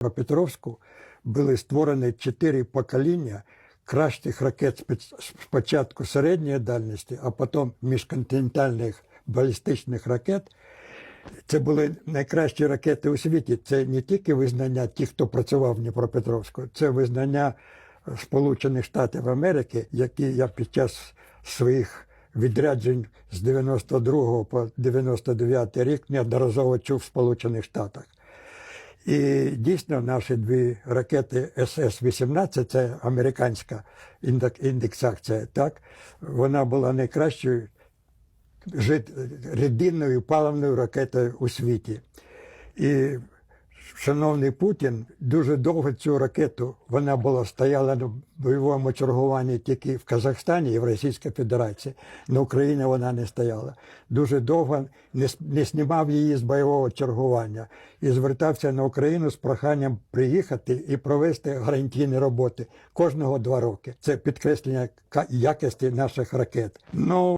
Дніпропетровську були створені чотири покоління кращих ракет спочатку середньої дальності, а потім міжконтинентальних балістичних ракет. Це були найкращі ракети у світі. Це не тільки визнання тих, хто працював в Дніпропетровську, це визнання Сполучених Штатів Америки, які я під час своїх відряджень з 92 по 99 рік неодноразово чув в Сполучених Штатах. І дійсно наші дві ракети СС-18, це американська індек- індексація, так, вона була найкращою рідинною паливною ракетою у світі. І шановний Путін дуже довго цю ракету вона була стояла на бойовому чергуванні тільки в Казахстані і в Російській Федерації. На Україні вона не стояла. Дуже довго не, не знімав її з бойового чергування і звертався на Україну з проханням приїхати і провести гарантійні роботи кожного два роки. Це підкреслення якості наших ракет. Ну